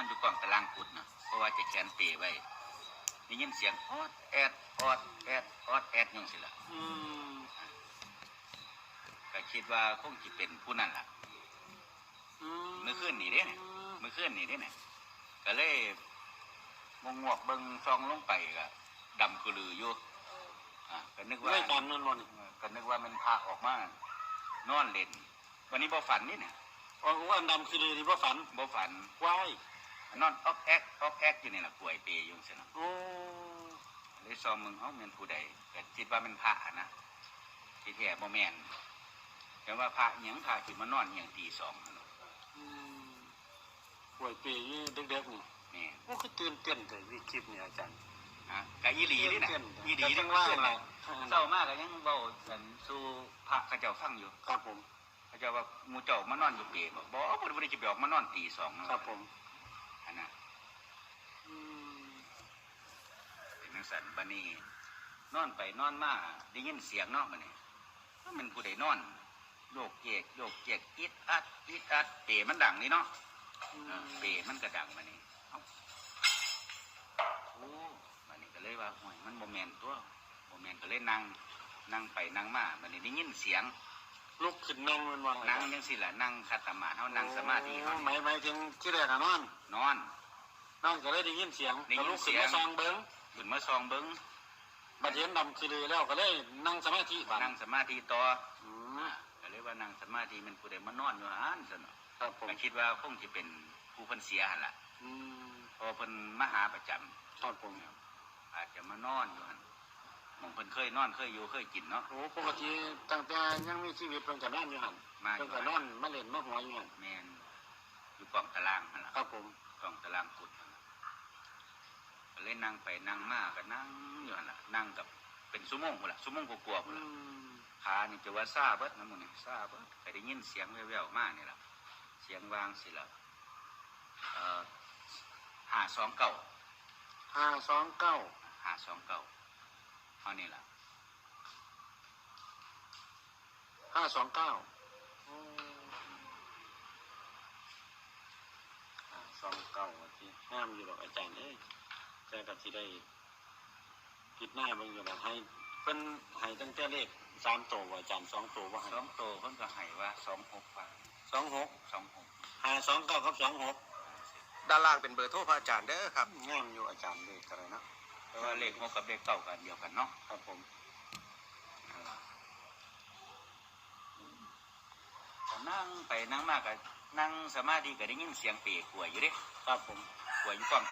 อนอยู่กองตารางกุดนะเพราะว่าจะแขนเตะไว้ได้ยินเสียงออดแอดออดแอดออดแอดอยังสิละอืมก็คิดว่าคงจะเป็นผู้นั่นล่ะอืมเมื่อคืนนี่เด้เนี่ยเมื่อคืนนี่เด้เนี่ยก็เลยงงวกๆเบิ่งซองลงไปก็ดำคือลืออยู่อะก็นึกว่าไม่ฝันนั่นบ่นี่ก็นึกว่ามันพาออกมานอนเล่น วันนี้บ่ฝันนี่เนี่ยอ๋อว่าดำคือเลยที่ว่าฝันบ่ฝันว้าย นอนออกแอกออกแอกอยู่นี่แหละป่วยเปยอยู่สินะโอ้เลยซอมมึงเฮาแม่นผู้ใดก็คิดว่าเป็นพระนะที่แท้บ่แม่นแต่ว่าพระหยังพระสิมานอนอหย่างตีสองนั่นเนาะอืมป่วยเปรย์เด็กๆนี่แม่นโอ้คือตื่นเต้นเลยวิคลิปเนี่ยอาจารย์ ฮะก็อีหลีนี่น่ะตื่นอีเต้นหลีแต่นี่ว่าว่าอะไรเศร้ามากก็ยังเว้ากันสู่พระเขาเจ้าฟังอยู่ ครับผม เขาเจ้าว่าหมู่เจ้ามานอนอยู่เปรบ่บ่บ่ได้บ่ได้จะไปออกมานอนตีสองนะครับผม อันน่ะอืมเป็นจังซั่นบัดนี้นอนไปนอนมาได้ยินเสียงเนาะบัดนี้ว่ามันผู้ใดนอนโยกเยกโยกเยกอิดอัดอิดอัดเปรมันดังนี่เนาะอืเออมเปรมันก็ดังมานี่เอ้าโอ้มานี่ก็เลยว่าห่วยมันโมเมนตัวโมเมนก็เลยนั่งนั่งไปนั่งมาบันนี้ได้ยินเสียง ลุกขึ้นนั่งมันว่านั่งยังสิล่ะนั่งคัตมาธิเฮานั่งสมาธิเฮาหมายหมายถึงที่แรกอะนอน นอน นอนก็เลยได้ยินเสียงได้ยินก็ลุกขึ้นเสียงมาซองเบิ้งขึ้นมาซองเบิ้งบัดเห็นดำคือเลยแล้วก็เลยนั่งสมาธิบัดนั่งสมาธิต่ออืมอ่าก็เลยว่านั่งสมาธิมันผู้ใดมานอนอยู่หันซั่นเนาะครับผมก็คิดว่าคงสิเป็นผู้เพิ่นเสียหั่นล่ะอืมเพราะว่าเพิ่นมาหาประจำครับผมอาจจะมานอนอยู่หั่นห มองเพิ่นเคยนอนเคยอยู่เคยกินเนาะ โอ้ปกติตั้งแต่ยังมีชีวิตเพิ่นก็นอนอยู่หั่นมาอเพิ่นยู่ก็หั่นนอนมาเล่นมาหัวอยู่หั่นแมนอยู่กองตารางนั่นแหละครับผมกองตารางกุดนั่นล่ะก็เลยนั่งไปนั่งมาก็นั่งอยู่นั่นแหละนั่งกับเป็นสุโมงพุ่นละสุโมงกลัวาๆพุ่นอืละมขานี่จะว่าซาเบิดน้ำมันนี่ซาเบิดก็ได้ยินเสียงแว่วๆมานี่ละเสียงวางสิละเอ่อหาสองเก่าห้าสองเก้าหาสองเก่า เอานี่ละห้าสองเก้าห้าสองเก้าที่ห้ามอยู่หรอกอาจารย์เอ้ยแต่ก็สิได้ผิดหน้าเบิ่งอยู่นะให้เพิ่นให้ตั้งแต่เลขสามตัวว่าอาจารย์สองตัวว่าให้สองโตเพิ่นก็ให้ว่าสองหกฟังสองหกสองหกห้าสองเก้ากับสองหกด้านล่างเป็นเบอร์โทรพระอาจารย์เด้อครับงามอยู่อาจารย์เลขอะไรนะ เพราะว่าเลขหกกับเลขเก้ากันเดียวกันเนาะครับผมก็นั่งไปนั่งมากก็นั่งสมาธิก็ได้ยินเสียงเปรกลัวอยู่เด้ครับผมกลัวอยู่กอง